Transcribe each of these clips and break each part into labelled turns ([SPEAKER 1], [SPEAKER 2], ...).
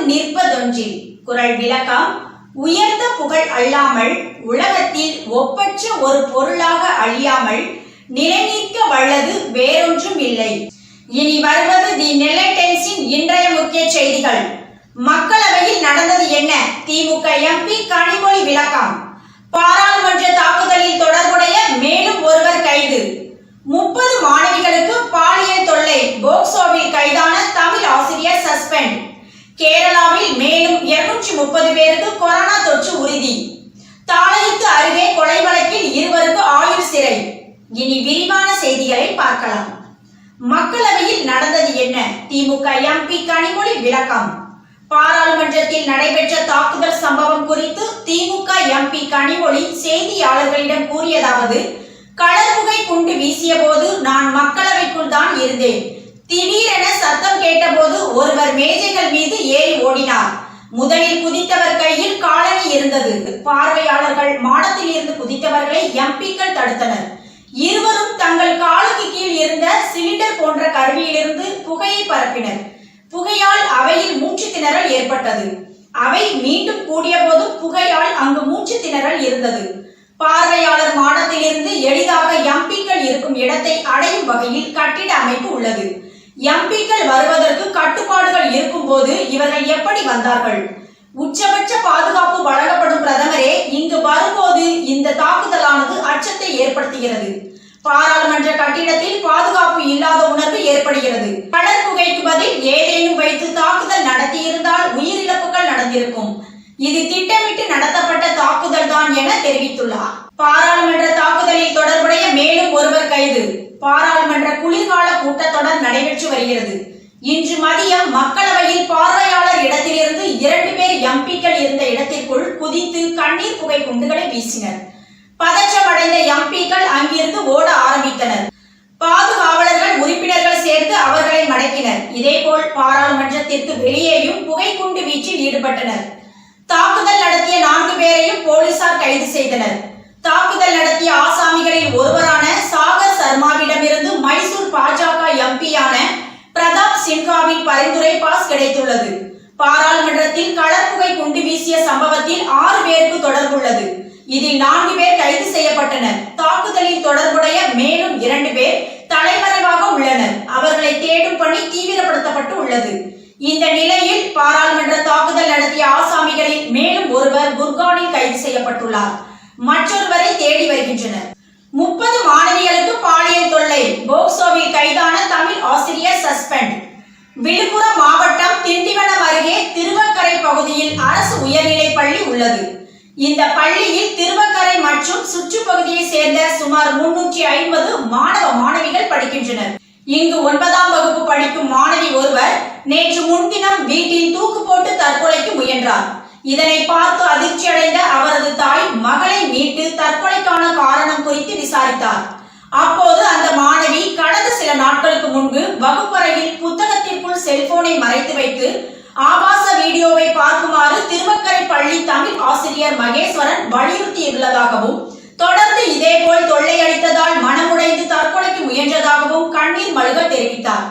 [SPEAKER 1] நிற்பதொன்றில் குரல் விளக்கம் உயர்ந்த புகழ் அல்லாமல் உலகத்தில் ஒப்பற்ற ஒரு பொருளாக அழியாமல் நிலைநிற்க வல்லது வேறொன்றும் இல்லை. இனி வருவது தி நெல்லை டைம்ஸின் இன்றைய முக்கிய செய்திகள். மக்களவையில் நடந்தது என்ன? திமுக எம்பி கனிமொழி விளக்கம். பாராளுமன்ற தாக்குதலில் தொடர்புடைய மேலும் ஒருவர் கைது. முப்பது மாணவிகளுக்கு பாலியல் தொல்லை போக்சோவில் கைதான தமிழ் ஆசிரியர் சஸ்பெண்ட். கேரளாவில் மேலும் இருநூற்றி முப்பது பேருக்கு கொரோனா தொற்று உறுதி. தாளையத்து அருகே கொலை வழக்கில் இருவருக்கு ஆயுள் சிறை. இனி விரிவான செய்திகளை பார்க்கலாம். மக்களவையில் நடந்தது என்ன? திமுக எம்பி கனிமொழி விளக்கம். பாராளுமன்றத்தில் நடைபெற்ற தாக்குதல் சம்பவம் குறித்து திமுக எம்பி கனிமொழி செய்தியாளர்களிடம் கூறியதாவது களர்புகை குண்டு வீசிய போது நான் மக்களவைக்குள் தான் இருந்தேன். திடீரென சத்தம் கேட்டபோது ஒருவர் மேஜைகள் மீது ஏறி ஓடினார். முதலில் குதித்தவர் கையில் காலணி இருந்தது. பார்வையாளர்கள் மாடத்தில் இருந்து குதித்தவர்களை எம்பிக்கள் தடுத்தனர். இருவரும் தங்கள் காலுக்கு கீழ் இருந்த சிலிண்டர் போன்ற கருவியிலிருந்து புகையை பரப்பினர். புகையால் அவையில் மூச்சு திணறல் ஏற்பட்டது. அவை மீண்டும் கூடிய போதும் புகையால் அங்கு மூச்சு திணறல் இருந்தது. பார்வையாளர் மாடத்திலிருந்து எளிதாக எம்பிக்கள் இருக்கும் இடத்தை அடையும் வகையில் கட்டிட அமைப்பு உள்ளது. எம்பிக்கள் வருவதற்கு கட்டுப்பாடுகள் இருக்கும் போது இவர்கள் எப்படி வந்தார்கள்? உச்சபட்ச பாதுகாப்பு வழங்கப்படும் பிரதமரே இங்கு வரும்போது இந்த தாக்குதலானது அச்சத்தை ஏற்படுத்துகிறது. பாராளுமன்ற கட்டிடத்தில் பாதுகாப்பு இல்லாத உணர்வு ஏற்படுகிறது. கடற்புகைக்கு பதில் ஏதேனும் வைத்து தாக்குதல் நடத்தியிருந்தால் உயிரிழப்புகள் நடந்திருக்கும். இது திட்டமிட்டு நடத்தப்பட்ட தாக்குதல் தான் என தெரிவித்துள்ளார். பாராளுமன்ற தாக்குதலில் தொடர்புடைய மேலும் ஒருவர் கைது. பாராளுமன்ற குளிர்கால கூட்டத்தொடர் நடைபெற்று வருகிறது. இன்று மதியம் மக்களவையில் பார்வையாளர் இடத்திலிருந்து இரண்டு பேர் எம்பிக்கள் இருந்த இடத்திற்குள் குதித்து கண்ணீர் புகை குண்டுகளை வீசினர். பதற்றமடைந்த எம்பிக்கள் அங்கிருந்து ஓட ஆரம்பித்தனர். பாதுகாவலர்கள் உறுப்பினர்கள் சேர்ந்து அவர்களை மடக்கினர். இதேபோல் பாராளுமன்றத்திற்கு வெளியேயும் புகைக்குண்டு வீச்சில் ஈடுபட்டனர். தாக்குதல் நடத்திய நான்கு பேரையும் போலீசார் கைது செய்தனர். தாக்குதல் நடத்திய ஆசாமிகளில் ஒருவரான சாகர் சர்மாவிடமிருந்து மைசூர் பாஜக எம்பியான பிரதாப் சின்ஹாவின் பரிந்துரை பாஸ் கிடைத்துள்ளது. பாராளுமன்றத்தில் களப்புகை குண்டு வீசிய சம்பவத்தில் ஆறு பேருக்கு தொடர்புள்ளது. இதில் நான்கு பேர் கைது செய்யப்பட்டனர். தாக்குதலில் தொடர்புடைய மேலும் இரண்டு பேர் தலைமறைவாக உள்ளனர். அவர்களை தேடும் பணி தீவிரப்படுத்தப்பட்டு உள்ளது. இந்த நிலையில் பாராளுமன்ற தாக்குதல் நடத்திய ஆசாமிகளில் மேலும் ஒருவர் குர்கானில் கைது செய்யப்பட்டுள்ளார். மற்றொருவரை தேடி வருகின்றனர். முப்பது மாணவிகளுக்கு பாலியல் தொல்லை. போக்சோவில் கைதான தமிழ் ஆசிரியர் சஸ்பெண்ட். விழுப்புரம் மாவட்டம் திண்டிவனம் அருகே திருவக்கரை பகுதியில் அரசு உயர்நிலை பள்ளி உள்ளது. இந்த பள்ளியில் திருவக்கரை மற்றும் சுற்றுப்பகுதியை சேர்ந்த சுமார் முன்னூற்றி ஐம்பது மாணவ மாணவிகள் படிக்கின்றனர். இங்கு ஒன்பதாம் வகுப்பு படிக்கும் மாணவி ஒருவர் நேற்று முன்தினம் வீட்டில் தூக்கு போட்டு தற்கொலைக்கு முயன்றார். இதனை பார்த்து அதிர்ச்சியடைந்த அவரது தாய் மகளை மீட்டு தற்கொலைக்கான காரணம் குறித்து விசாரித்தார். அப்போது அந்த மாணவி கடந்த சில நாட்களுக்கு முன்பு வகுப்பறையில் புத்தகத்திற்குள் செல்போனை மறைத்து வைத்து ஆபாச வீடியோவை பார்க்குமாறு திருவக்கரை பள்ளி தமிழ் ஆசிரியர் மகேஸ்வரன் வலியுறுத்தியுள்ளதாகவும் தொடர்ந்து இதேபோல் தொல்லை அளித்ததால் மனமுடைந்து தற்கொலைக்கு முயன்றதாகவும் கண்ணீர் மழுக தெரிவித்தார்.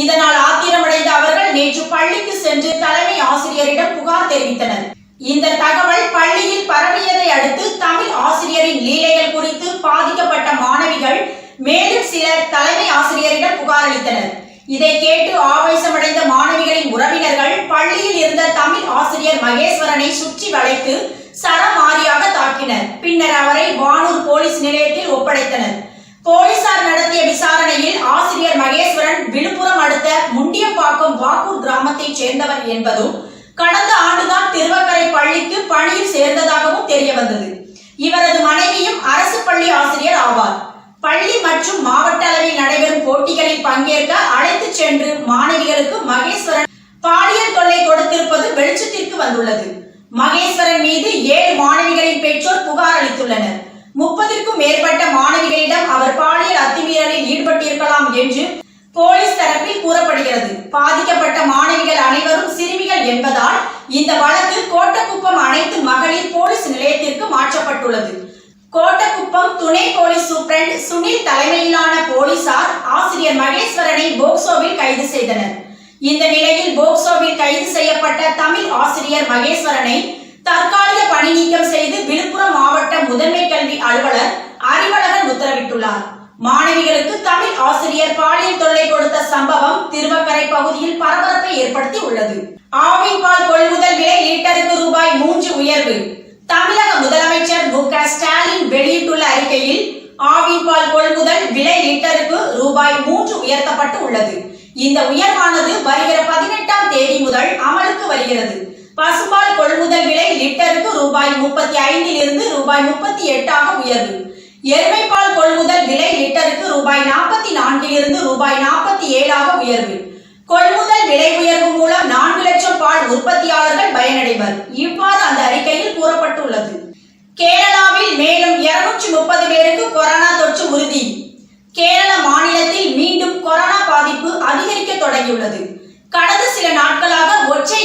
[SPEAKER 1] இதனால் ஆத்திரமடைந்த அவர்கள் நேற்று பள்ளிக்கு சென்று தலைமை ஆசிரியரிடம் புகார் தெரிவித்தனர். இந்த தகவல் பள்ளியில் பரவியதை அடுத்து தமிழ் ஆசிரியரின் லீலைகள் குறித்து பாதிக்கப்பட்ட மாணவிகள் மேலும் சிலர் தலைமை ஆசிரியரிடம் புகார் அளித்தனர். இதை கேட்டு ஆவேசமடைந்த மாணவிகளின் உறவினர்கள் பள்ளியில் இருந்த தமிழ் ஆசிரியர் மகேஸ்வரனை சுற்றி வளைத்து சரமாரியாக தாக்கினர். பின்னர் அவரை வானூர் போலீஸ் நிலையத்தில் ஒப்படைத்தனர். போலீசார் நடத்திய விசாரணையில் ஆசிரியர் மகேஸ்வரன் விழுப்புரம் அடுத்த முண்டியம்பாக்கம் வாக்கூர் கிராமத்தைச் சேர்ந்தவர் என்பதும் கடந்த ஆண்டுதான் திருவக்கரை பள்ளிக்கு பணியில் சேர்ந்ததாகவும் தெரிய வந்தது இவரது மனைவியும் அரசு பள்ளி ஆசிரியர் ஆவார். பள்ளி மற்றும் மாவட்ட அளவில் நடைபெறும் போட்டிகளில் பங்கேற்க அழைத்து சென்று மாணவிகளுக்கு மகேஸ்வரன் பாலியல் தொல்லை கொடுத்திருப்பது வெளிச்சத்திற்கு வந்துள்ளது. மகேஸ்வரன் மீது ஏழு மாணவிகளின் பெற்றோர் புகார் அளித்துள்ளனர். முப்பதிற்கும் மேற்பட்ட மாணவிகளிடம் அவர் பாலியல் அத்துமீறலில் ஈடுபட்டிருக்கலாம் என்று போலீஸ் தரப்பில் கூறப்படுகிறது. பாதிக்கப்பட்ட மாணவிகள் அனைவரும் சிறுமிகள் என்பதால் இந்த வழக்கு கோட்டக்குப்பம் அனைத்து மகளிர் போலீஸ் நிலையத்திற்கு மாற்றப்பட்டுள்ளது. கோட்டக்குப்பம் துணை போலீஸ் சூப்பரண்ட் சுனில் தலைமையிலான போலீசார் ஆசிரியர் மகேஸ்வரனை போக்சோவில் கைது செய்தனர். இந்த நிலையில் போக்சோவில் கைது செய்யப்பட்ட தமிழ் ஆசிரியர் மகேஸ்வரனை தற்காலிக பணி நீக்கம் செய்து விழுப்புரம் மாவட்ட முதன்மை கல்வி அலுவலர் அறிவழகன் உத்தரவிட்டுள்ளார். மாணவிகளுக்கு தமிழ் ஆசிரியர் பாலியல் தொல்லை கொடுத்த சம்பவம் திருவக்கரை பகுதியில் பரபரப்பை ஏற்படுத்தி உள்ளது ஆவின் பால் கொள்முதல் விலை லிட்டருக்கு ரூபாய் மூன்று உயர்வு. தமிழக முதலமைச்சர் மு க ஸ்டாலின் வெளியிட்டுள்ள அறிக்கையில் ஆவின் பால் கொள்முதல் விலை லிட்டருக்கு ரூபாய் மூன்று உயர்த்தப்பட்டு உள்ளது இந்த உயர்வானது வருகிற பதினெட்டாம் தேதி முதல் அமலுக்கு வருகிறது. பசுபால் கொள்முதல் விலை லிட்டருக்கு ரூபாய் முப்பத்தி ஐந்தில் இருந்து ரூபாய் முப்பத்தி எட்டாக உயர்வு எருமைப்பால் கொள்முதல் விலை லிட்டருக்கு ரூபாய் நாற்பத்தி நான்கில் இருந்து ரூபாய் நாற்பத்தி ஏழாக உயர்வு கொள்முதல் விலை உயர்வு மூலம் நான்கு லட்சம் பால் உற்பத்தியாளர்கள் பயனடைவர். இவ்வாறு அந்த அறிக்கையில் கூறப்பட்டுள்ளது. கேரளாவில் மேலும் இருநூற்றி முப்பது பேருக்கு கொரோனா தொற்று உறுதி. கேரள மாநிலத்தில் மீண்டும் கொரோனா பாதிப்பு அதிகரிக்க தொடங்கியுள்ளது. கடந்த சில நாட்களாக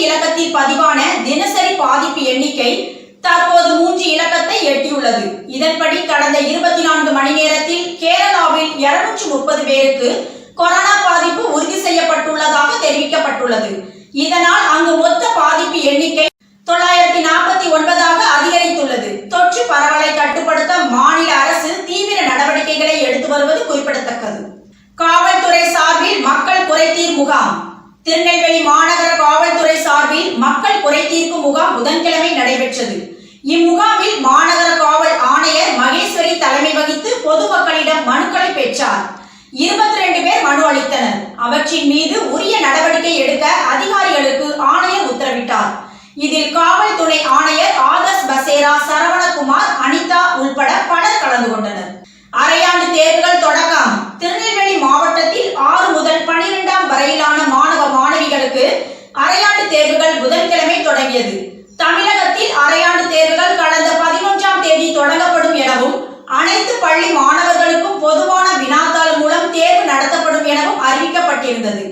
[SPEAKER 1] இலக்கத்தில் பதிவான தினசரி பாதிப்பு எண்ணிக்கை தற்போது மூன்று இலக்கத்தை எட்டியுள்ளது. இதன்படி கடந்த இருபத்தி நான்கு மணி நேரத்தில் கேரளாவில் இருநூற்று முப்பது பேருக்கு கொரோனா பாதிப்பு உறுதி செய்யப்பட்டுள்ளதாக தெரிவிக்கப்பட்டுள்ளது. இதனால் அங்கு மொத்த பாதிப்பு எண்ணிக்கை தொள்ளாயிரத்தி நாற்பத்தி ஒன்பதாக அதிகரித்துள்ளது. தொற்று பரவலை கட்டுப்படுத்த மாநில அரசு தீவிர நடவடிக்கைகளை எடுத்து வருவது குறிப்பிடத்தக்கது. காவல்துறை சார்பில் மக்கள் குறைதீர் முகாம். திருநெல்வேலி மாநகர காவல்துறை சார்பில் மக்கள் குறை தீர்க்கும் முகாம் புதன்கிழமை நடைபெற்றது. இம்முகாமில் மாநகர காவல் ஆணையர் மகேஸ்வரி தலைமை வகித்து பொதுமக்களிடம் மனுக்களை பெற்றார். இருபத்தி ரெண்டு பேர் மனு அளித்தனர். அவற்றின் மீது உரிய நடவடிக்கை எடுக்க அதிகாரிகளுக்கு ஆணையர் உத்தரவிட்டார். இதில் காவல் துணை ஆணையர் ஆகஸ்ட் பசேரா சரவணகுமார் அனிதா உள்பட பலர் கலந்து கொண்டனர். அரையாண்டு தேர்வுகள் தொடக்கம் திருநெல்வேலி மாவட்டத்தில் ஆறு முதல் பனிரெண்டாம் வரையிலான மாணவ மாணவிகளுக்கு அரையாண்டு தேர்வுகள் புதன்கிழமை தொடங்கியது. தமிழகத்தில் அரையாண்டு தேர்வுகள் கடந்த பதினொன்றாம் தேதி தொடங்கப்படும் எனவும் அனைத்து பள்ளி மாணவர்களுக்கும் பொதுவான வினாத்தாள் மூலம் தேர்வு நடத்தப்படும் எனவும் அறிவிக்கப்பட்டிருந்தது.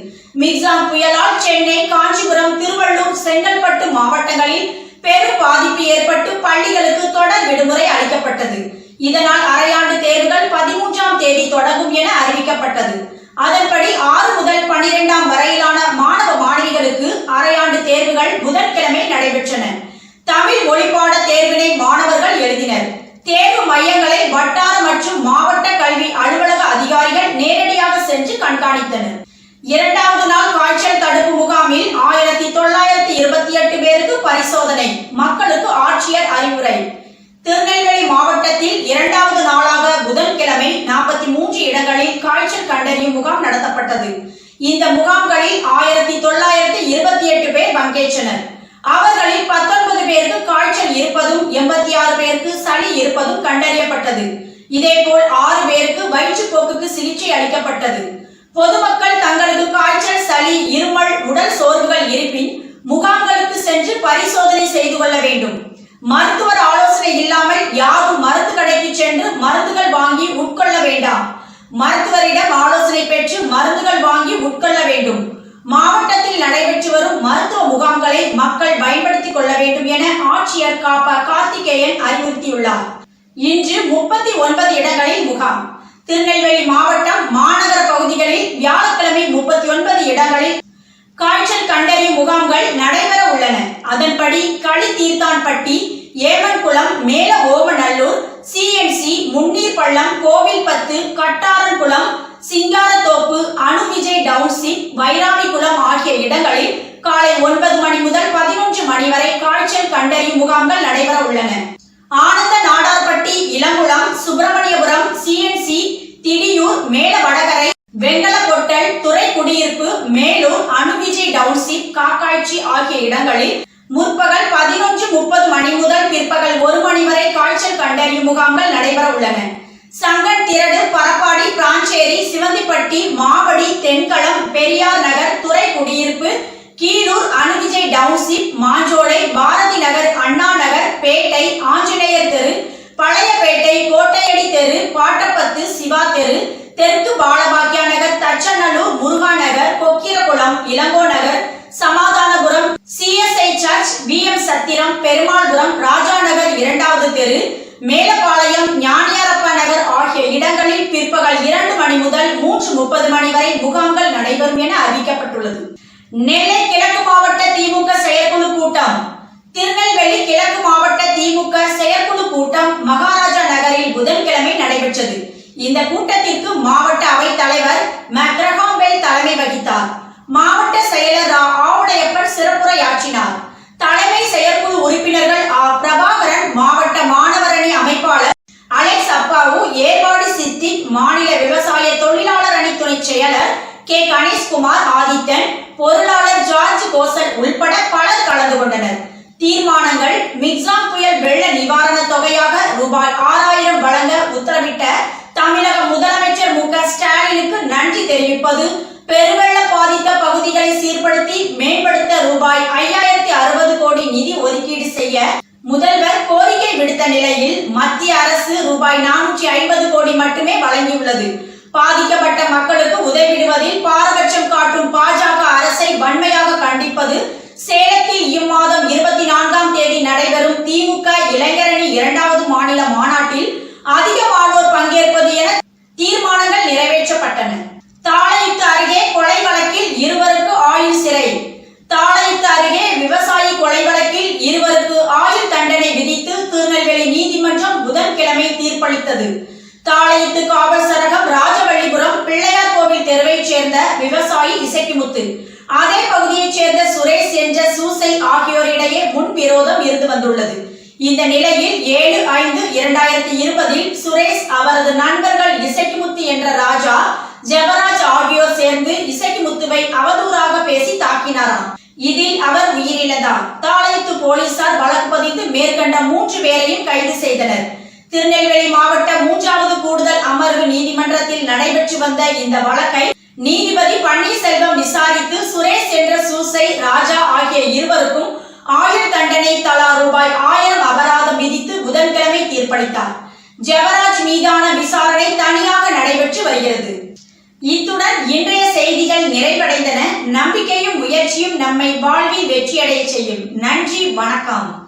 [SPEAKER 1] மிக்சாம் புயலால் சென்னை காஞ்சிபுரம் திருவள்ளூர் செங்கல்பட்டு மாவட்டங்களில் பெரும் பாதிப்பு ஏற்பட்டு பள்ளிகளுக்கு தொடர் விடுமுறை அளிக்கப்பட்டது. இதனால் அரையாண்டு தேர்வுகள் பதிமூன்றாம் தேதி தொடங்கும் என அறிவிக்கப்பட்டது. அதன்படி ஆறு முதல் பனிரெண்டாம் வரையிலான மாணவ மாணவிகளுக்கு அரையாண்டு தேர்வுகள் புதன்கிழமை நடைபெற்றன. தமிழ் ஒளிப்பாட தேர்வினை மாணவர்கள் எழுதினர். தேர்வு மையங்களை வட்டார மற்றும் மாவட்ட கல்வி அலுவலக அதிகாரிகள் நேரடியாக சென்று கண்காணித்தனர். இரண்டாவது நாள் காய்ச்சல் தடுப்பு முகாமில் ஆயிரத்தி தொள்ளாயிரத்தி இருபத்தி எட்டு பேருக்கு பரிசோதனை மக்களுக்கு ஆட்சியர் அறிவுரை. திருநெல்வேலி மாவட்டத்தில் இரண்டாவது நாளாக புதன்கிழமை நாற்பத்தி மூன்று இடங்களில் காய்ச்சல் கண்டறியும் முகாம் நடத்தப்பட்டது. இந்த முகாம்களில் ஆயிரத்தி தொள்ளாயிரத்தி இருபத்தி எட்டு பேர் பங்கேற்றனர். அவர்களில் பத்தொன்பது பேருக்கு காய்ச்சல் இருப்பதும் எண்பத்தி ஆறு பேருக்கு சளி இருப்பதும் கண்டறியப்பட்டது. இதேபோல் ஆறு பேருக்கு வயிற்றுப்போக்குக்கு சிகிச்சை அளிக்கப்பட்டது. பொதுமக்கள் தங்களுக்கு காய்ச்சல் சளி இருமல் உடல் சோர்வுகள் இருப்பின் முகாம்களுக்கு சென்று பரிசோதனை செய்து கொள்ள வேண்டும். மருத்துவர் ஆலோசனை இல்லாமல் யாரும் மருந்து கடைக்கு சென்று மருந்துகள் வாங்கி உட்கொள்ள வேண்டாம். மருத்துவரிடம் ஆலோசனை பெற்று மருந்துகள் வாங்கி உட்கொள்ள வேண்டும். மாவட்டத்தில் நடைபெற்று வரும் மருத்துவ முகாம்களை மக்கள் பயன்படுத்திக் கொள்ள வேண்டும் என ஆட்சியர் காப்பா கார்த்திகேயன் அறிவுறுத்தியுள்ளார். இன்று முப்பத்தி ஒன்பது இடங்களில் முகாம். திருநெல்வேலி மாவட்டம் மாநகர பகுதிகளில் வியாழக்கிழமை முப்பத்தி ஒன்பது இடங்களில் காய்ச்சல் கண்டறியும் முகாம்கள் நடைபெற உள்ளன அதன்படி களி Theerthanpatti Emankulam Mela Omanallur CNC CMC Munneerpallam Kovilpathu Kattarankulam Singarathoppu Anuvijay township Vairanikulam ஆகிய இடங்களில் காலை ஒன்பது மணி முதல் பதினொன்று மணி வரை காய்ச்சல் கண்டறியும் முகாம்கள் நடைபெற உள்ளன. ஆனந்த நாடார்பட்டி இளங்குளம் சுப்பிரமணியபுரம் சிஎன்சி திடியூர் மேல வடகரை குடியிருப்பு மேலூர் அணுவிஜய் டவுன்ஷிப் காக்காய்ச்சி ஆகிய இடங்களில் முற்பகல் பதினொன்று முப்பது மணி முதல் பிற்பகல் ஒரு மணி வரை காய்ச்சல் கண்டறியும் முகாம்கள் நடைபெற உள்ளன. சங்கன் திரடு பரப்பாடி பிராஞ்சேரி சிவந்திப்பட்டி மாவடி தென்களம் பெரியார் நகர் துறை குடியிருப்பு கீழூர் அணுவிஜய் டவுன்ஷிப் மாஞ்சோலை பாரதி நகர் அண்ணா நகர் பேட்டை ஆஞ்சநேயர் தெரு பழைய கோட்டையடி பாட்டப்பத்து சிவா தெரு தெற்கு Balabhagya Nagar Thachanallur Muruga Nagar Kokkirakulam Ilango Nagar Samadhanapuram CSI church B M Chathiram Perumalpuram Raja Nagar இரண்டாவது தெரு மேலப்பாளையம் ஞானியாரப்ப நகர் ஆகிய இடங்களில் பிற்பகல் இரண்டு மணி முதல் மூன்று முப்பது மணி வரை முகாம்கள் நடைபெறும் என அறிவிக்கப்பட்டுள்ளது. நெல்லை கிழக்கு மாவட்ட திமுக செயற்குழு கூட்டம். திருநெல்வேலி கிழக்கு நடைபெற்றது இந்த கூட்டத்திற்கு மாவட்ட அவை தலைவர் மக்ரஹாம்பெல் தலைமை வகித்தார். மாவட்ட செயலர் ரா ஆவுடையப்பன் சிறப்புரையாற்றினார். தலைமை செயற்குழு உறுப்பினர்கள் ஆ பிரபாகரன் தெரிவிப்பது பெருவெள்ள பாதித்த பகுதிகளை சீர்படுத்தி மேம்படுத்த ரூபாய் ஐயாயிரத்தி அறுபது கோடி நிதி ஒதுக்கீடு செய்ய முதல்வர் கோரிக்கை விடுத்த நிலையில் மத்திய அரசு ரூபாய் நானூற்றி ஐம்பது கோடி மட்டுமே வழங்கியுள்ளது. பாதிக்கப்பட்ட மக்களுக்கு உதவிடுவதில் பாரபட்சம் காட்டும் பாஜக அரசை வன்மையாக கண்டிப்பது சேலத்தில் இம்மாதம் இருபத்தி நான்காம் தேதி நடைபெறும் திமுக இளைஞரணி இரண்டாவது மாநில மாநாட்டில் அதிகமானோர் பங்கேற்பது என தீர்மானங்கள் நிறைவேற்றப்பட்டன தாளையுத்து அருகே கொலை வழக்கில் இருவருக்கு ஆயுள் சிறை தாளையுத்து அருகே விவசாயி கொலை வழக்கில் இருவருக்கு ஆயுள் தண்டனை விதித்து திருநெல்வேலி நீதிமன்றம் புதன்கிழமை தீர்ப்பளித்தது தாளையுத்து காவல் சரகம் ராஜவள்ளிபுரம் பிள்ளையார் கோவில் தெருவைச் சேர்ந்த விவசாயி இசக்கிமுத்து அதே பகுதியைச் சேர்ந்த சுரேஷ் என்ற சூசை விரோதம் இருந்து வந்துள்ளது. இந்த நிலையில் ஏழு ஐந்து இரண்டாயிரத்தி இருபதில் சுரேஷ் அவரது நண்பர்கள் இசைக்குமுத்து என்ற ராஜா ஜெபராஜ் ஆகியோர் சேர்ந்து இசைக்குமுத்துவை அவதூறாக பேசி தாக்கினாராம். இதில் அவர் உயிரிழந்தார். தாளையத்து போலீசார் வழக்கு பதிந்து மேற்கண்ட மூன்று பேரையும் கைது செய்தனர். திருநெல்வேலி மாவட்ட மூன்றாவது கூடுதல் அமர்வு நீதிமன்றத்தில் நடைபெற்று வந்த இந்த வழக்கை நீதிபதி பன்னீர்செல்வம் விசாரித்து சுரேஷ் என்ற சூசை ராஜா ஆகிய இருவருக்கும் ஆயுள் தண்டனை தலா ரூபாய் ஆயிரம் அபராதம் விதித்து புதன்கிழமை தீர்ப்பளித்தார். ஜெவராஜ் மீதான விசாரணை தனியாக நடைபெற்று வருகிறது. இத்துடன் இன்றைய செய்திகள் நிறைவடைந்தன. நம்பிக்கையும் முயற்சியும் நம்மை வாழ்வில் வெற்றியடைய செய்யும். நன்றி வணக்கம்.